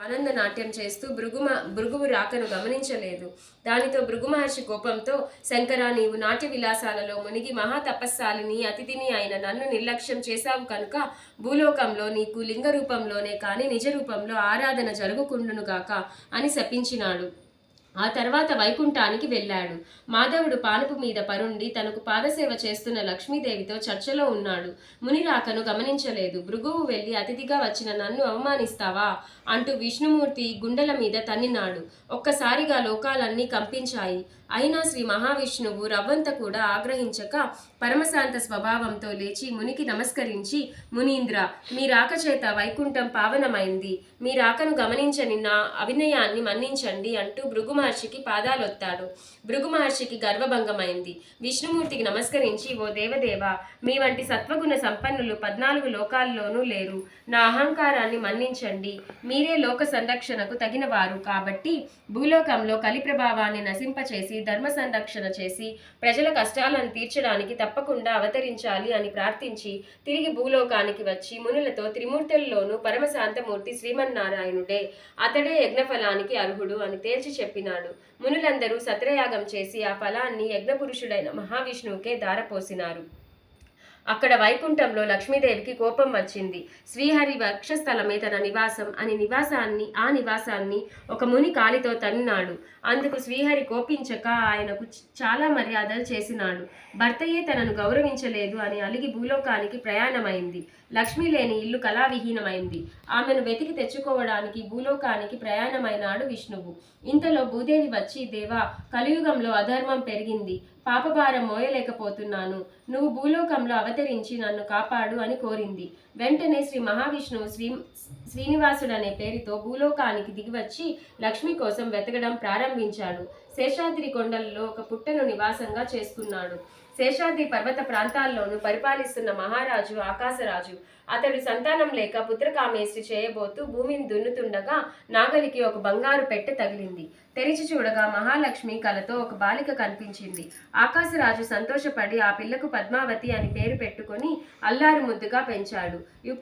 ఆనంద నాట్యం చేస్తూ భృగుమ భృగువు రాకను గమనించలేదు. దానితో భృగు మహర్షి కోపంతో శంకర నీవు నాట్య విలాసాలలో మునిగి మహా తపస్సాలిని అతిథిని అయిన నన్ను నిర్లక్ష్యం చేశావు కనుక భూలోకంలో నీకు లింగ రూపంలోనే కానీ నిజ రూపంలో ఆరాధన జరుగుకుండునుగాక అని శపించినాడు. ఆ తర్వాత వైకుంఠానికి వెళ్ళాడు. మాధవుడు పానుపు మీద పరుండి తనకు పాదసేవ చేస్తున్న లక్ష్మీదేవితో చర్చలో ఉన్నాడు. మునిరాకను గమనించలేదు. భృగువు వెళ్ళి అతిథిగా వచ్చిన నన్ను అవమానిస్తావా? అంటూ విష్ణుమూర్తి గుండెల మీద తన్నినాడు. ఒక్కసారిగా లోకాలన్నీ కంపించాయి. అయినా శ్రీ మహావిష్ణువు రవ్వంత కూడా ఆగ్రహించక పరమశాంత స్వభావంతో లేచి మునికి నమస్కరించి మునీంద్ర మీ రాక చేత వైకుంఠం పావనమైంది. మీ రాకను గమనించని నా అవినయాన్ని మన్నించండి అంటూ భృగుమ మహర్షికి పాదాలొత్తాడు. భృగు మహర్షికి గర్వభంగమైంది. విష్ణుమూర్తికి నమస్కరించి ఓ దేవదేవ మీ వంటి సత్వగుణ సంపన్నులు పద్నాలుగు లోకాల్లోనూ లేరు. నా అహంకారాన్ని మన్నించండి. మీరే లోక సంరక్షణకు తగిన వారు కాబట్టి భూలోకంలో కలి ప్రభావాన్ని నశింపచేసి ధర్మ సంరక్షణ చేసి ప్రజల కష్టాలను తీర్చడానికి తప్పకుండా అవతరించాలి అని ప్రార్థించి తిరిగి భూలోకానికి వచ్చి మునులతో త్రిమూర్తుల్లోనూ పరమశాంతమూర్తి శ్రీమన్నారాయణుడే. అతడే యజ్ఞఫలానికి అర్హుడు అని తేల్చి చెప్పినాడు మునులందరూ సత్రయాగం చేసి ఆ ఫలాన్ని యజ్ఞపురుషుడైన మహావిష్ణువుకే దారపోసినారు అక్కడ వైకుంఠంలో లక్ష్మీదేవికి కోపం వచ్చింది. శ్రీహరి వక్షస్థలమే తన నివాసం అని నివాసాన్ని ఆ నివాసాన్ని ఒక ముని కాలితో తన్నినాడు అందుకు శ్రీహరి కోపించక ఆయనకు చాలా మర్యాదలు చేసినాడు. భర్తయే తనను గౌరవించలేదు అని అలిగి భూలోకానికి ప్రయాణమైంది. లక్ష్మి లేని ఇల్లు కళావిహీనమైంది. ఆమెను వెతికి తెచ్చుకోవడానికి భూలోకానికి ప్రయాణమైనాడు విష్ణువు. ఇంతలో భూదేవి వచ్చి దేవా కలియుగంలో అధర్మం పెరిగింది. పాపభారం మోయలేకపోతున్నాను. నువ్వు భూలోకంలో అవతరించి నన్ను కాపాడు అని కోరింది. వెంటనే శ్రీ మహావిష్ణువు శ్రీ శ్రీనివాసుడు అనే పేరుతో భూలోకానికి దిగివచ్చి లక్ష్మి కోసం వెతకడం ప్రారంభించాడు. శేషాద్రి కొండల్లో ఒక పుట్టను నివాసంగా చేసుకున్నాడు. శేషాద్రి పర్వత ప్రాంతాల్లోనూ పరిపాలిస్తున్న మహారాజు ఆకాశరాజు. అతడు సంతానం లేక పుత్రకామేష్టి చేయబోతూ భూమిని దున్నుతుండగా నాగలికి ఒక బంగారు పెట్టె తగిలింది. తెరిచి చూడగా మహాలక్ష్మి కలతో ఒక బాలిక కనిపించింది. ఆకాశరాజు సంతోషపడి ఆ పిల్లకు పద్మావతి అని పేరు పెట్టుకొని అల్లారు ముద్దుగా పెంచాడు.